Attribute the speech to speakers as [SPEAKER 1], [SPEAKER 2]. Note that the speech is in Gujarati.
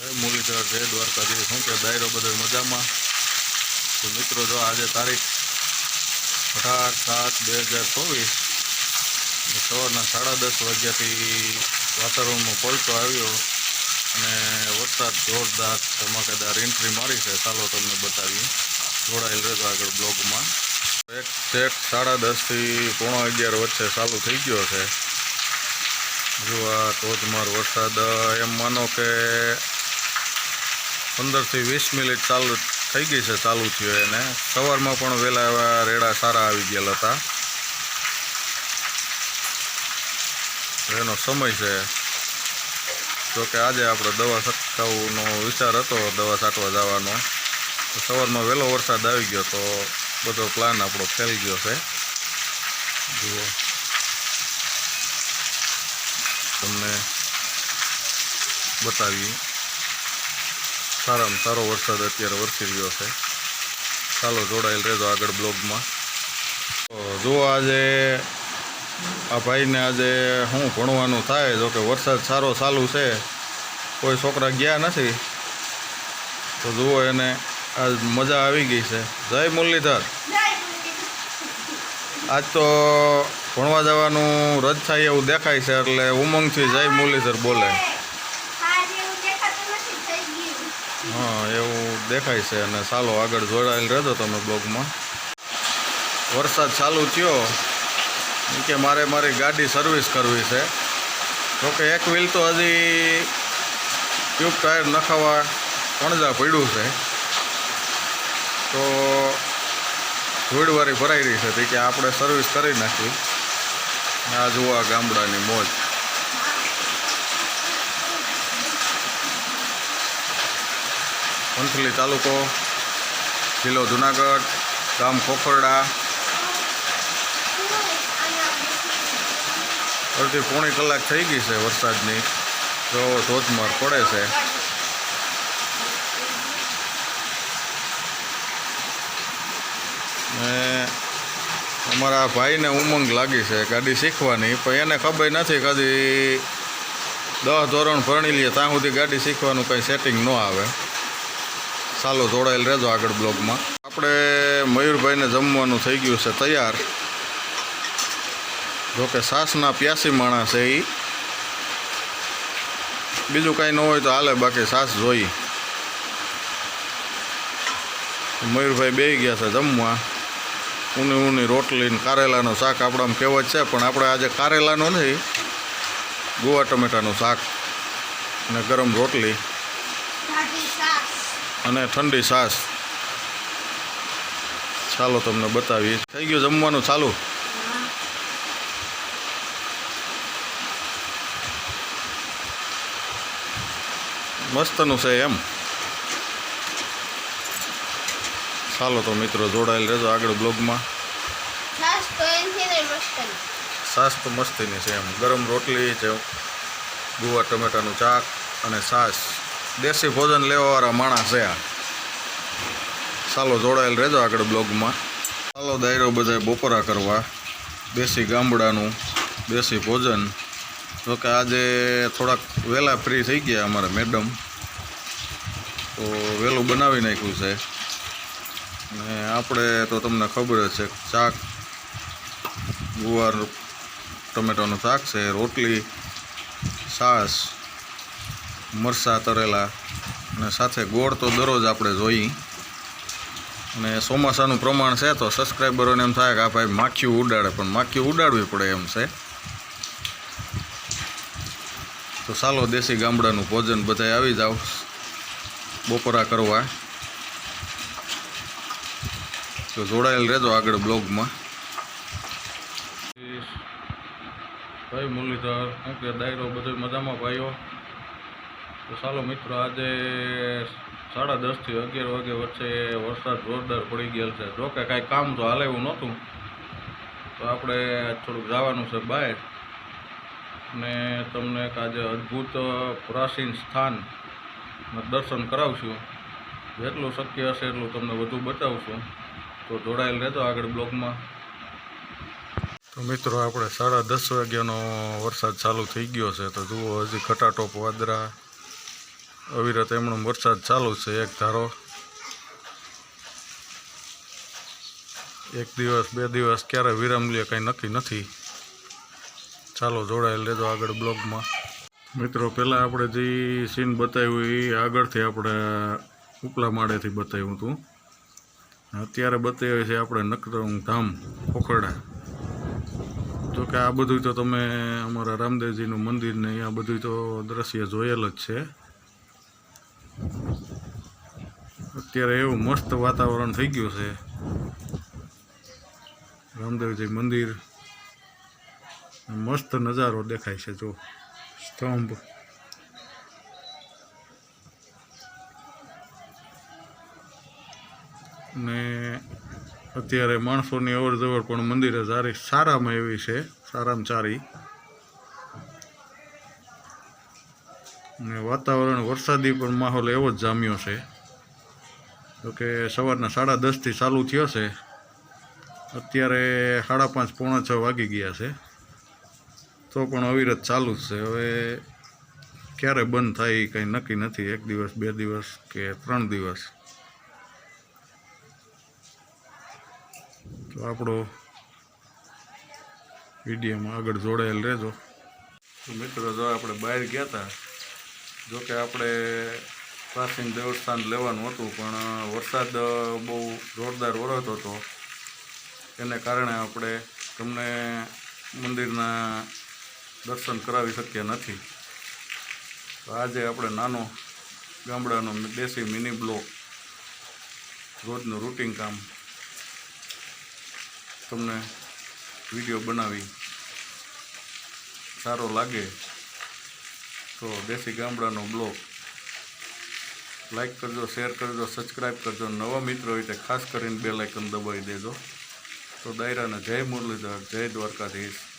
[SPEAKER 1] મુરલીધર જય દ્વારકાધીશ. શું કે દાયરો બધો મજામાં? તો મિત્રો, જો આજે તારીખ અઢાર સાત બે હજાર ચોવીસ સવારના સાડા દસ વાગ્યાથી વાતાવરણમાં પલટો આવ્યો અને વરસાદ જોરદાર ધમાકેદાર એન્ટ્રી મારી છે. ચાલો તમને બતાવીએ. જોડાયેલ રહેજો આગળ બ્લોગમાં. એક ચેક સાડા દસથી પોણા અગિયાર વચ્ચે ચાલુ થઈ ગયો છે. જો આ ધોધમાર વરસાદ, એમ માનો કે પંદરથી વીસ મિનિટ ચાલુ થઈ ગઈ છે ચાલુ થયો એને. સવારમાં પણ વહેલા એવા રેડા સારા આવી ગયેલા હતા. એનો સમય છે. જોકે આજે આપણે દવા છંટકાવનો વિચાર હતો, દવા છાંટવા જવાનો. સવારમાં વહેલો વરસાદ આવી ગયો તો બધો પ્લાન આપણો ફેલ ગયો છે. જુઓ. તમને બતાવીએ. સારામાં સારો વરસાદ અત્યારે વરસી રહ્યો છે. ચાલો જોડાયેલ રહેજો આગળ બ્લોગમાં. તો જુઓ આજે આ ભાઈને આજે શું ભણવાનું થાય જો કે વરસાદ સારો ચાલુ છે કોઈ છોકરા ગયા નથી તો જુઓ એને આજ મજા આવી ગઈ છે. જય મુરલીધર. આજ તો ભણવા જવાનું રદ થાય એવું દેખાય છે એટલે ઉમંગથી જય મુરલીધર બોલે. હા, એવું દેખાય છે અને ચાલો આગળ જોડાયેલ રહેજો તમે બ્લોગમાં વરસાદ ચાલુ થયો. કે મારે મારી ગાડી સર્વિસ કરવી છે. જોકે એક વ્હીલ તો હજી ટ્યુબ ટાયર નખાવા પણજા પડ્યું છે. તો ધૂળવારી ભરાઈ રહી છે. કે આપણે સર્વિસ કરી નાખી. આ જુઓ ગામડાની મોજ. પંથલી તાલુકો, જિલ્લો જુનાગઢ, ગામ ખોખરડા. અડધી પોણી કલાક થઈ ગઈ છે વરસાદની. તો ધોધમાર પડે છે. ને અમારા ભાઈને ઉમંગ લાગી છે ગાડી શીખવાની, પણ એને ખબર નથી કદી દસ ધોરણ ભણી લઈએ ત્યાં સુધી ગાડી શીખવાનું કંઈ સેટિંગ ન આવે. ચાલો જોડાયેલ રહેજો આગળ બ્લોગમાં. આપણે મયુરભાઈને જમવાનું થઈ ગયું છે તૈયાર. જોકે સાસના પ્યાસી માણસ છે એ બીજું કાંઈ ન હોય તો હાલે, બાકી સાસ જોઈ. મયુરભાઈ બે ગયા છે જમવા. ઊની ઊની રોટલી ને કારેલાનું શાક આપણામાં કહેવત છે, પણ આપણે આજે કારેલાનું નથી ગોવા ટમેટાનું શાક અને ગરમ રોટલી. અને ઠંડી છાશ ચાલો તમને બતાવીએ. થઈ ગયું જમવાનું ચાલુ? મસ્તનું છે એમ. ચાલો તો મિત્રો જોડાયેલ રહેજો આગળ બ્લોગમાં. સાસ તો મસ્તીની. છે એમ. ગરમ રોટલી છે ગુવા ટમેટાનું ચાક અને છાશ દેશી ભોજન લેવાવાળા માણસ છે ચાલો જોડાયેલ રહેજો આગળ બ્લોગમાં. ચાલો દાયરો બધા બપોરા કરવા. દેશી ગામડાનું દેશી ભોજન. જોકે આજે થોડાક વહેલા ફ્રી થઈ ગયા અમારા મેડમ તો વહેલું બનાવી નાખ્યું છે. ને આપણે તો તમને ખબર જ છે, શાક, ગુવાર, ટમેટાનું શાક છે, રોટલી, છાશ મરચાં તરેલા અને સાથે ગોળ તો દરરોજ આપણે જોઈ. અને ચોમાસાનું પ્રમાણ છે તો સબસ્ક્રાઈબરોને એમ થાય કે આ ભાઈ માખીઓ ઉડાડે, પણ માખીઓ ઉડાડવી પડે એમ છે. તો ચાલો દેશી ગામડાનું ભોજન બધાય આવી જાઓ બપોરા કરવા. તો જોડાયેલ રહેજો આગળ બ્લોગમાં. ભાઈ મુરલીધર કે ડાયરો બધો મજામાં ભાઈઓ? તો ચાલો મિત્રો, આજે સાડા દસથી અગિયાર વાગે વચ્ચે વરસાદ જોરદાર પડી ગયેલ છે. જો કે કાંઈ કામ તો હાલે એવું નહોતું. તો આપણે થોડુંક જવાનું છે બહાર. ને તમને એક આજે અદ્ભુત પ્રાચીન સ્થાન દર્શન કરાવશું. જેટલું શક્ય હશે એટલું તમને વધુ બતાવશું. તો જોડાયેલ રહેતો આગળ બ્લોગમાં. તો મિત્રો, આપણે સાડા દસ વાગ્યાનો વરસાદ ચાલુ થઈ ગયો છે. તો જુઓ, હજી ખટાટોપ વાદરા અવિરત એમનો વરસાદ ચાલુ છે, એક ધારો. એક દિવસ, બે દિવસ ક્યારે વિરામ લે કંઈ નક્કી નથી. ચાલો જોડાયેલ લેજો આગળ બ્લોગમાં. મિત્રો, પહેલાં આપણે જે સીન બતાવ્યું એ આગળથી આપણે ઉપલા માળેથી બતાવ્યું હતું. અત્યારે બતાવ્યું છે આપણે નકરંગ ધામ, પોખરડા. જો કે આ બધું તો તમે અમારા રામદેવજીનું મંદિર ને આ બધું તો દ્રશ્ય જોયેલ જ છે. અત્યારે એવું મસ્ત વાતાવરણ થઈ ગયું છે. રામદેવજી મંદિર. મસ્ત નજારો દેખાય છે, જો. સ્તંભ. ને અત્યારે માણસોની અવર જવર પણ મંદિરે સારી સારામાં એવી છે, સારામાં સારી. ને વાતાવરણ, વરસાદી પણ માહોલ એવો જ જામ્યો છે. જોકે સવારના સાડા દસથી ચાલુ થયો છે. અત્યારે સાડા પાંચ, પોણા છ વાગી ગયા છે. તો પણ અવિરત ચાલુ જ છે. હવે ક્યારે બંધ થાય એ કંઈ નક્કી નથી. એક દિવસ, બે દિવસ કે ત્રણ દિવસ. તો આપણો વિડીયોમાં આગળ જોડાયેલ રહેજો. તો મિત્રો, જો આપણે બહાર ગયા હતા જો કે આપણે પ્રાચીન દેવસ્થાન લેવાનું હતું, પણ વરસાદ બહુ જોરદાર વરસતો હતો. એને કારણે આપણે તમને મંદિરના દર્શન કરાવી શક્યા નથી. તો આજે આપણે નાનો ગામડાનો દેશી મિની બ્લોક રોજનું રૂટિન કામ તમને વીડિયો બનાવી સારો લાગે તો દેશી ગામડાનો બ્લોગ. લાઇક કરજો શેર કરજો સબસ્ક્રાઈબ કરજો. નવા મિત્રો હોય તે ખાસ કરીને બે લાઇકન દબાવી દેજો. તો દાયરાને જય મુરલીધર, જય દ્વારકાધીશ.